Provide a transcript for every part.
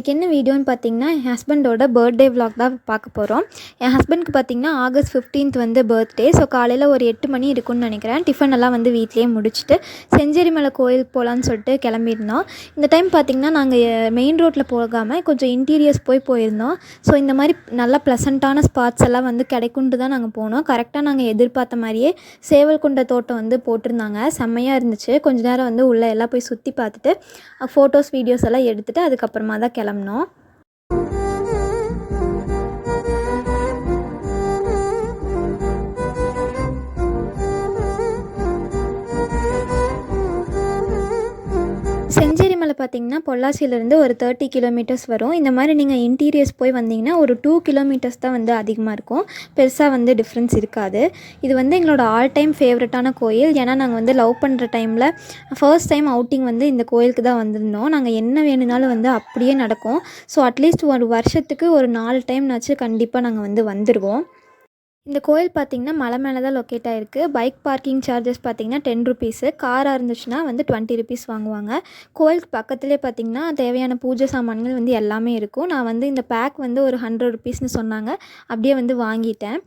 இன்றைக்கி என்ன வீடியோன்னு பார்த்தீங்கன்னா என் ஹஸ்பண்டோட பர்த்டே விலாக் தான் பார்க்க போகிறோம் என் ஹஸ்பண்ட்க்கு பார்த்தீங்கன்னா ஆகஸ்ட் 15th வந்து பர்த்டே ஸோ காலையில் ஒரு எட்டு மணி இருக்கும்னு நினைக்கிறேன். டிஃபன் எல்லாம் வந்து வீட்லேயே முடிச்சுட்டு செஞ்சேரிமலை கோயில் கோயிலுக்கு போகலான்னு சொல்லிட்டு கிளம்பியிருந்தோம். இந்த டைம் பார்த்தீங்கன்னா நாங்கள் மெயின் ரோட்டில் போகாமல் கொஞ்சம் இன்டீரியர்ஸ் போய் போயிருந்தோம். ஸோ இந்த மாதிரி நல்ல ப்ளசண்ட்டான ஸ்பாட்ஸ் எல்லாம் வந்து கிடைக்குன்ட்டு தான் நாங்கள் போனோம். கரெக்டாக நாங்கள் எதிர்பார்த்த மாதிரியே சேவல்குண்ட தோட்டம் வந்து போட்டிருந்தாங்க. செம்மையாக இருந்துச்சு. கொஞ்ச நேரம் வந்து உள்ளே எல்லாம் போய் சுற்றி பார்த்துட்டு ஃபோட்டோஸ் வீடியோஸ் எல்லாம் எடுத்துகிட்டு அதுக்கப்புறமா தான் கிளம்புனோம். కాలంలో பார்த்தீங்கன்னா பொள்ளாச்சியிலேருந்து ஒரு தேர்ட்டி கிலோமீட்டர்ஸ் வரும். இந்த மாதிரி நீங்கள் இன்டீரியர்ஸ் போய் வந்தீங்கன்னா ஒரு டூ கிலோமீட்டர்ஸ் தான் வந்து அதிகமாக இருக்கும். பெருசாக வந்து டிஃப்ரென்ஸ் இருக்காது. இது வந்து எங்களோட ஆல் டைம் ஃபேவரட்டான கோயில். ஏன்னா நாங்கள் வந்து லவ் பண்ணுற டைமில் ஃபர்ஸ்ட் டைம் அவுட்டிங் வந்து இந்த கோயிலுக்கு தான் வந்திருந்தோம். நாங்கள் என்ன வேணும்னாலும் வந்து அப்படியே நடக்கும். ஸோ அட்லீஸ்ட் ஒரு வருஷத்துக்கு ஒரு நாலு டைம்னாச்சும் கண்டிப்பாக நாங்கள் வந்து வந்துடுவோம் இந்த கோயில் பார்த்திங்கன்னா மலை மேலே தான் லொக்கேட் ஆகிருக்கு பைக் பார்க்கிங் சார்ஜஸ் பார்த்திங்கன்னா டென் ருபீஸு காராக இருந்துச்சுன்னா வந்து டுவெண்ட்டி ருபீஸ் வாங்குவாங்க. கோயிலுக்கு பக்கத்துலேயே பார்த்திங்கன்னா தேவையான பூஜை சாமான்கள் வந்து எல்லாமே இருக்கும். நான் வந்து இந்த பேக் வந்து ஒரு ஹண்ட்ரட் ருபீஸ்னு சொன்னாங்க. அப்படியே வந்து வாங்கிட்டேன்.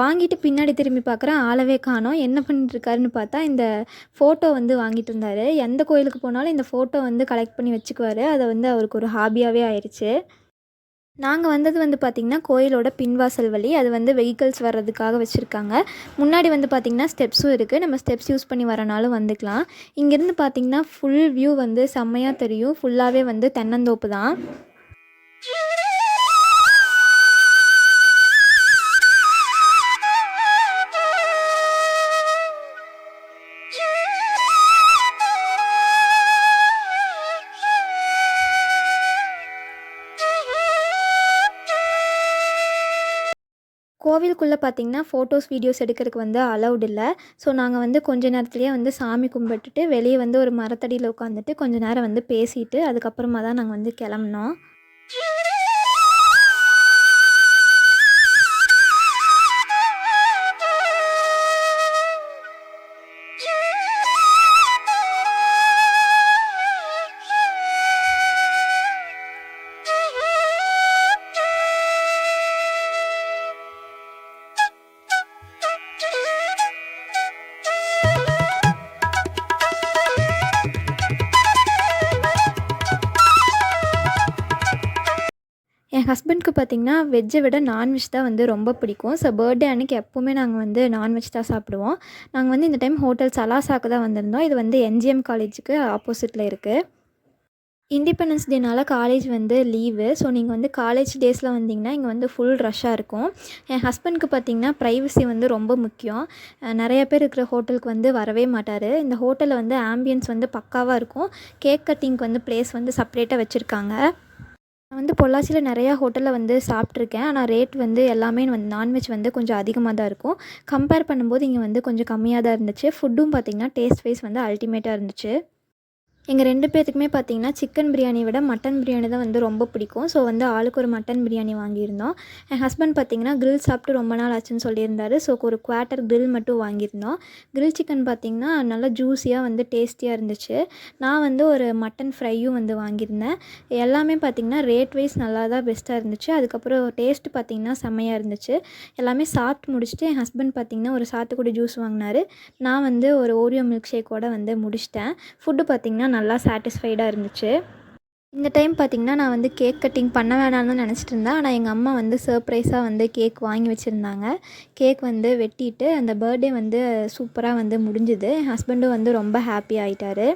வாங்கிட்டு பின்னாடி திரும்பி பார்க்குறேன். ஆளவே காணோம். என்ன பண்ணிட்டுருக்காருன்னு பார்த்தா இந்த ஃபோட்டோ வந்து வாங்கிட்டு இருந்தார். எந்த கோயிலுக்கு போனாலும் இந்த ஃபோட்டோ வந்து கலெக்ட் பண்ணி வச்சுக்குவார். அதை வந்து அவருக்கு ஒரு ஹாபியாகவே ஆயிடுச்சு. நாங்கள் வந்தது வந்து பார்த்திங்கன்னா கோயிலோட பின்வாசல் வழி. அது வந்து வெஹிக்கல்ஸ் வர்றதுக்காக வச்சுருக்காங்க. முன்னாடி வந்து பார்த்திங்கன்னா ஸ்டெப்ஸும் இருக்குது நம்ம ஸ்டெப்ஸ் யூஸ் பண்ணி வரனாலும் வந்துக்கலாம். இங்கேருந்து பார்த்திங்கன்னா ஃபுல் வியூ வந்து செம்மையாக தெரியும். ஃபுல்லாகவே வந்து தென்னந்தோப்பு தான். கோவிலுக்குள்ளே பார்த்தீங்கன்னா ஃபோட்டோஸ் வீடியோஸ் எடுக்கிறதுக்கு வந்து அலௌட் இல்லை. ஸோ நாங்கள் வந்து கொஞ்ச நேரத்துலேயே வந்து சாமி கும்பிட்டுட்டு வெளியே வந்து ஒரு மரத்தடியில் உட்காந்துட்டு கொஞ்ச நேரம் வந்து பேசிட்டு அதுக்கப்புறமா தான் நாங்கள் வந்து கிளம்புனோம். என் ஹஸ்பண்ட்க்கு பார்த்திங்கன்னா வெஜ்ஜை விட நான்வெஜ் தான் வந்து ரொம்ப பிடிக்கும். ஸோ பர்த்டே அன்னைக்கு எப்போவுமே நாங்கள் வந்து நான்வெஜ் தான் சாப்பிடுவோம். நாங்கள் வந்து இந்த டைம் ஹோட்டல் சலாசாக்கு தான் வந்திருந்தோம். இது வந்து என்ஜிஎம் காலேஜுக்கு ஆப்போசிட்டில் இருக்குது இண்டிபெண்டன்ஸ் டேனால் காலேஜ் வந்து லீவு ஸோ நீங்கள் வந்து காலேஜ் டேஸில் வந்தீங்கன்னா இங்கே வந்து ஃபுல் ரஷ்ஷாக இருக்கும். என் ஹஸ்பண்ட்க்கு பார்த்தீங்கன்னா ப்ரைவசி வந்து ரொம்ப முக்கியம். நிறைய பேர் இருக்கிற ஹோட்டலுக்கு வந்து வரவே மாட்டார். இந்த ஹோட்டலில் வந்து ஆம்பியன்ஸ் வந்து பக்காவாக இருக்கும். கேக் கட்டிங்க்கு வந்து ப்ளேஸ் வந்து செப்பரேட்டாக வச்சுருக்காங்க. நான் வந்து பொள்ளாச்சியில் நிறையா ஹோட்டலில் வந்து சாப்பிட்ருக்கேன் ஆனால் ரேட் வந்து எல்லாமே வந்து நான்வெஜ் வந்து கொஞ்சம் அதிகமாக தான் இருக்கும். கம்பேர் பண்ணும்போது இங்கே வந்து கொஞ்சம் கம்மியாக தான் இருந்துச்சு. ஃபுட்டும் பார்த்திங்கன்னா டேஸ்ட் வைஸ் வந்து அல்டிமேட்டாக இருந்துச்சு. எங்கள் ரெண்டு பேர்த்துக்குமே பார்த்தீங்கன்னா சிக்கன் பிரியாணியை விட மட்டன் பிரியாணி தான் வந்து ரொம்ப பிடிக்கும். ஸோ வந்து ஆளுக்கு ஒரு மட்டன் பிரியாணி வாங்கியிருந்தோம். என் ஹஸ்பண்ட் பார்த்தீங்கன்னா கிரில் சாப்பிட்டு ரொம்ப நாள் ஆச்சுன்னு சொல்லியிருந்தாரு. ஸோ ஒரு குவார்ட்டர் கிரில் மட்டும் வாங்கியிருந்தோம். கிரில் சிக்கன் பார்த்தீங்கன்னா நல்லா ஜூஸியாக வந்து டேஸ்டியாக இருந்துச்சு. நான் வந்து ஒரு மட்டன் ஃப்ரையும் வந்து வாங்கியிருந்தேன். எல்லாமே பார்த்திங்கன்னா ரேட் வைஸ் நல்லா தான் பெஸ்ட்டாக இருந்துச்சு. அதுக்கப்புறம் டேஸ்ட் பார்த்திங்கன்னா செம்மையாக இருந்துச்சு. எல்லாமே சாப்பிட்டு முடிச்சுட்டு என் ஹஸ்பண்ட் பார்த்திங்கன்னா ஒரு சாத்துக்குடி ஜூஸ் வாங்கினாரு. நான் வந்து ஒரு ஓரியோ மில்க் ஷேக்கோடு வந்து முடிச்சிட்டேன். ஃபுட்டு பார்த்திங்கன்னா நல்லா சாட்டிஸ்ஃபைடாக இருந்துச்சு. இந்த டைம் பார்த்திங்கன்னா நான் வந்து கேக் கட்டிங் பண்ண வேணாம்னு நினச்சிட்டு இருந்தேன். ஆனால் எங்கள் அம்மா வந்து சர்ப்ரைஸாக வந்து கேக் வாங்கி வச்சுருந்தாங்க. கேக் வந்து வெட்டிட்டு அந்த பர்த்டே வந்து சூப்பராக வந்து முடிஞ்சுது. என் ஹஸ்பண்டும் வந்து ரொம்ப ஹாப்பி ஆகிட்டாரு